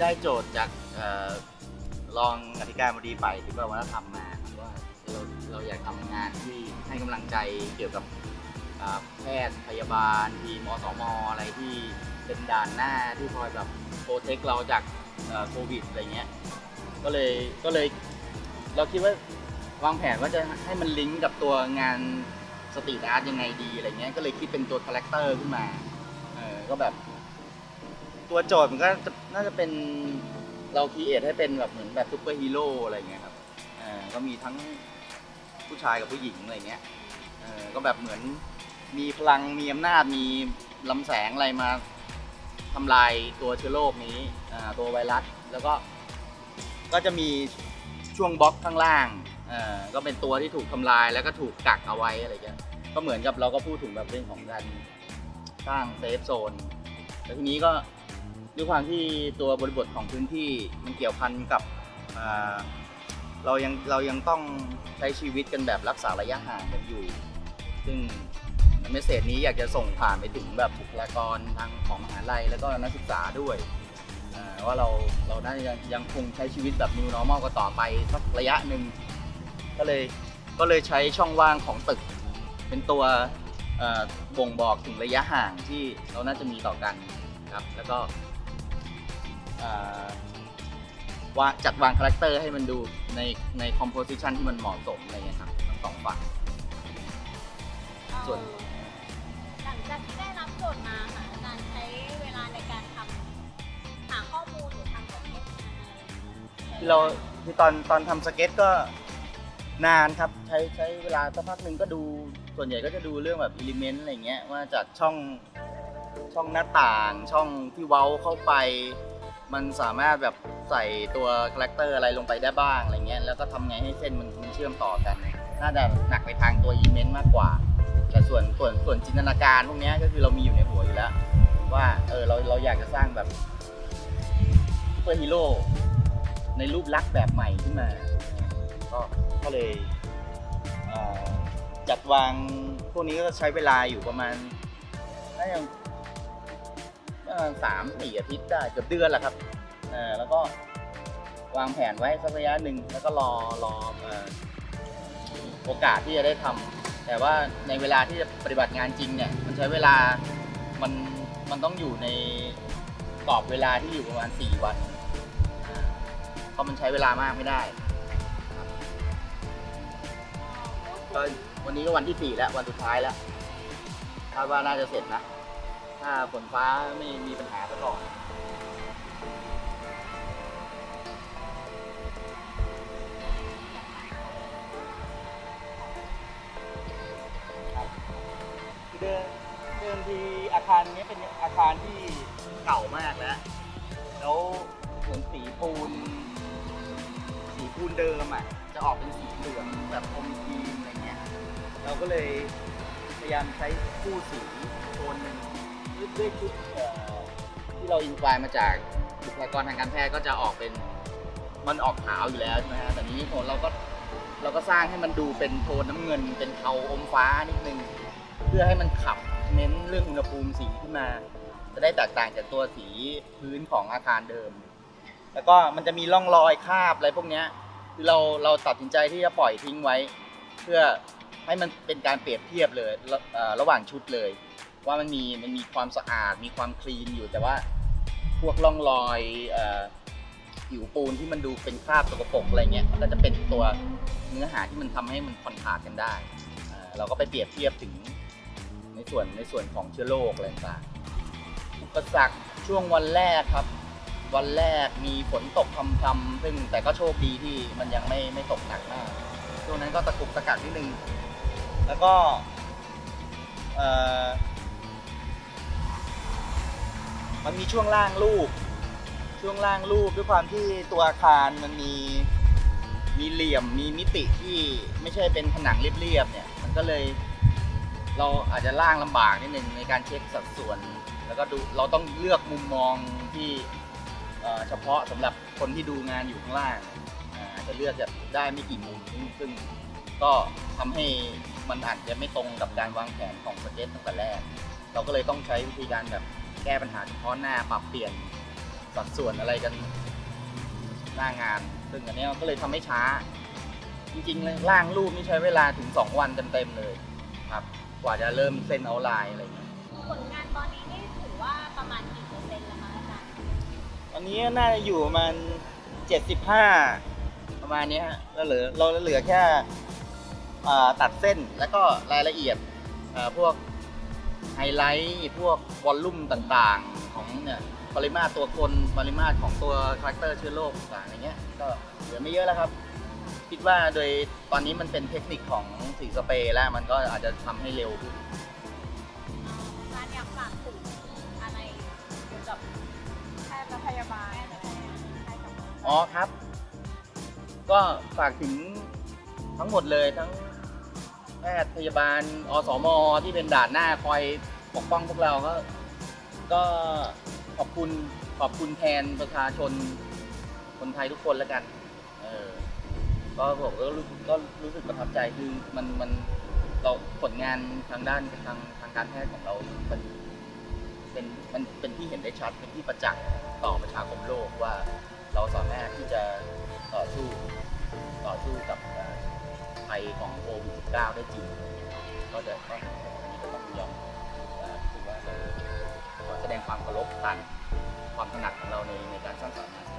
ได้โจทย์จากเอ่อรองอธิการบดีฝ่ายศิลปวัฒนธรรมมาว่าเราเราอยากทำงานที่ให้กำลังใจเกี่ยวกับอ่าแพทย์พยาบาลทีมอสมอะไรที่เป็นด่านหน้าที่คอยแบบโปรเทคเราจากเอ่อโควิดอะไรเงี้ยก็เลยก็เลยเราคิดว่าวางแผนว่าจะให้มันลิงก์กับตัวงานสตรีทอาร์ตยังไงดีอะไรเงี้ยก็เลยคิดเป็นตัวคาแรคเตอร์ขึ้นมา เออก็แบบ ตัวโจทย์มันก็จะน่าจะเป็นเราคีเอทให้เป็นแบบเหมือนแบบซูเปอร์ฮีโร่อะไรเงี้ยครับเออก็มีทั้งผู้ชายกับผู้หญิงอะไรเงี้ยเออก็แบบเหมือนมีพลังมีอำนาจมีลำแสงอะไรมาทำลายตัวเชื้อโรคนี้อ่าตัวไวรัสแล้วก็ก็จะมีช่วงบล็อกข้างล่างเออก็เป็นตัวที่ถูกทำลายแล้วก็ถูกกักเอาไว้อะไรเงี้ยก็เหมือนกับเราก็พูดถึงแบบเรื่องของการสร้างเซฟโซนแล้วทีนี้ก็ ด้วยความที่ตัวบริบทของพื้นที่มันเกี่ยวพันกับเรายังเรายังต้องใช้ชีวิตกันแบบรักษาระยะห่างกันอยู่ ซึ่งเมสเซจนี้อยากจะส่งผ่านไปถึงแบบบุคลากรทางของมหาลัยแล้วก็นักศึกษาด้วยว่าเราเราน่าจะยังคงใช้ชีวิตแบบ new normal กันต่อไปสักระยะหนึ่งก็เลยก็เลยใช้ช่องว่างของตึก เป็นตัวบ่งบอกถึงระยะห่างที่เราน่าจะมีต่อกันครับแล้วก็ วางจัดวางคาแรคเตอร์ให้มันดูในในคอมโพสิชันที่มันเหมาะสมอะไรเงี้ยครับทั้งสองฝั่ง ส่วน หลังจากที่ได้รับโจทย์มาค่ะอาจารย์ใช้เวลาในการทำหาข้อมูลหรือทำสเก็ตยังไงที่เราที่ตอนตอนทำสเก็ตก็นานครับใช้ใช้เวลาสักพักหนึ่งก็ดูส่วนใหญ่ก็จะดูเรื่องแบบอิเลเมนต์อะไรเงี้ยว่าจากช่องช่องหน้าต่างช่องที่เว้าเข้าไป มันสามารถแบบใส่ตัวคาแรคเตอร์อะไรลงไปได้บ้างอะไรเงี้ยแล้วก็ทำไงให้เส้นมันมันเชื่อมต่อกัน น่าจะหนักไปทางตัวอีเมนต์มากกว่า แต่ส่วนส่วนส่วนจินตนาการพวกเนี้ยก็คือเรามีอยู่ในหัวอยู่แล้ว ว่าเออเราเราอยากจะสร้างแบบซูเปอร์ฮีโร่ในรูปลักษณ์แบบใหม่ขึ้นมา ก็ก็เลยเอ่อจัดวางพวกนี้ก็ใช้เวลาอยู่ประมาณน่าจะ สามสี่อาทิตย์ได้เกือบเดือนแหละครับแล้วก็วางแผนไว้สักระยะหนึ่งแล้วก็รอรอโอกาสที่จะได้ทำแต่ว่าในเวลาที่จะปฏิบัติงานจริงเนี่ยมันใช้เวลามันมันต้องอยู่ในกรอบเวลาที่อยู่ประมาณ 4 วันเพราะมันใช้เวลามากไม่ได้ก็วันนี้ก็วันที่สี่แล้ววันสุดท้ายแล้วคาดว่าน่าจะเสร็จนะ ถ้าฝนฟ้าไม่มีปัญหาซะก่อนคือเดิมเดิมทีอาคารนี้เป็นอาคารที่เก่ามากแล้ว แล้วเหมือนสีปูน สีปูนเดิมอะ จะออกเป็นสีเหลืองแบบอมครีมอะไรเงี้ย เราก็เลยพยายามใช้คู่สีโทนหนึ่ง ด้วยชุดเอ่อที่เราอินสปายมาจากบุคลากรทางการแพทย์ก็จะออกเป็นมันออกขาวอยู่แล้วใช่ไหมฮะแต่นี้โทนเราก็เราก็สร้างให้มันดูเป็นโทนน้ำเงิน เป็นเทาอมฟ้านิดนึง เพื่อให้มันขับเน้นเรื่องอุณหภูมิสีขึ้นมา จะได้แตกต่างจากตัวสีพื้นของอาคารเดิม แล้วก็มันจะมีร่องรอยคราบอะไรพวกเนี้ยคือเราเราตัดสินใจที่จะปล่อยทิ้งไว้ เพื่อให้มันเป็นการเปรียบเทียบเลยระเอ่อระหว่างชุดเลย ว่ามันมีมันมีความสะอาดมีความคลีนอยู่ แต่ว่าพวกร่องรอยอ่อผิวปูนที่มันดูเป็นคราบสกปรกอะไรเงี้ยมันก็จะเป็นตัวเนื้อหาที่มันทำให้มันคอนทราสกันได้ เราก็ไปเปรียบเทียบถึงในส่วนในส่วนของเชื้อโรคอะไรต่างอุปสรรคช่วงวันแรกครับ วันแรกมีฝนตกพรำๆซึ่งแต่ก็โชคดีที่มันยังไม่ไม่ตกหนักมากช่วงนั้นก็ตะกุกตะกักนิดนึง แล้วก็เอ่อ มันมีช่วงล่างรูป ช่วงล่างรูปด้วยความที่ตัวอาคารมันมีมีเหลี่ยมมีมิติที่ไม่ใช่เป็นผนังเรียบๆเนี่ย มันก็เลยเราอาจจะล่างลำบากนิดนึงในการเช็คสัดส่วน แล้วก็ดูเราต้องเลือกมุมมองที่เฉพาะสำหรับคนที่ดูงานอยู่ข้างล่างอาจจะเลือกแบบได้ไม่กี่มุมซึ่งก็ทำให้มันอาจจะไม่ตรงกับการวางแผนของสเจก็ตตั้งแต่แรก เราก็เลยต้องใช้วิธีการแบบ แก้ปัญหาเฉพาะหน้าปรับเปลี่ยนสัดส่วนอะไรกันหน้างาน ซึ่งอันเนี้ยก็เลยทำให้ช้า จริงๆเลยร่างรูปนี่ใช้เวลาถึง 2 วันเต็มๆเลยครับ กว่าจะเริ่มเส้นเอาไลน์อะไรอย่างเงี้ยผลงานตอนนี้นี่ถือว่าประมาณกี่เปอร์เซ็นต์แล้วคะอาจารย์ตอนนี้น่าจะอยู่ประมาณ75 ประมาณเนี้ยฮะแล้วเหลือเราเหลือแค่อ่าตัดเส้นแล้วก็รายละเอียดอ่าพวก ไฮไลท์พวกวอลลุ่มต่างๆ ของเนี่ยปริมาตรตัวคนปริมาตรของตัวคาแรคเตอร์เชื้อโรคต่างๆอย่างเงี้ยก็เหลือไม่เยอะแล้วครับ คิดว่าโดยตอนนี้มันเป็นเทคนิคของสีสเปรย์แล้วมันก็อาจจะทำให้เร็วขึ้นอาจารย์อยากฝากถึงอะไรเกี่ยวกับแพทย์และพยาบาลแพทย์และพยาบาลให้กับอ๋อครับ ก็ฝากถึงทั้งหมดเลยทั้ง แพทย์พยาบาลอสมที่เป็นด่านหน้าคอยปกป้องพวกเราก็ ก็ขอบคุณขอบคุณแทนประชาชนคนไทยทุกคนแล้วกัน เออ ก็ผมก็รู้ก็รู้สึกประทับใจคือมันมันเราผลงานทางด้านทางทางการแพทย์ของเรามันเป็นมันเป็นที่เห็นได้ชัดเป็นที่ประจักษ์ต่อประชาคมโลกว่าเราสามารถ ภัยของโควิด -19 ได้จริง ก็จะก็อันนี้ก็ต้องยอมถือว่าเราแสดงความเคารพต่านความถนัดของเราในในการสร้างสรรค์งาน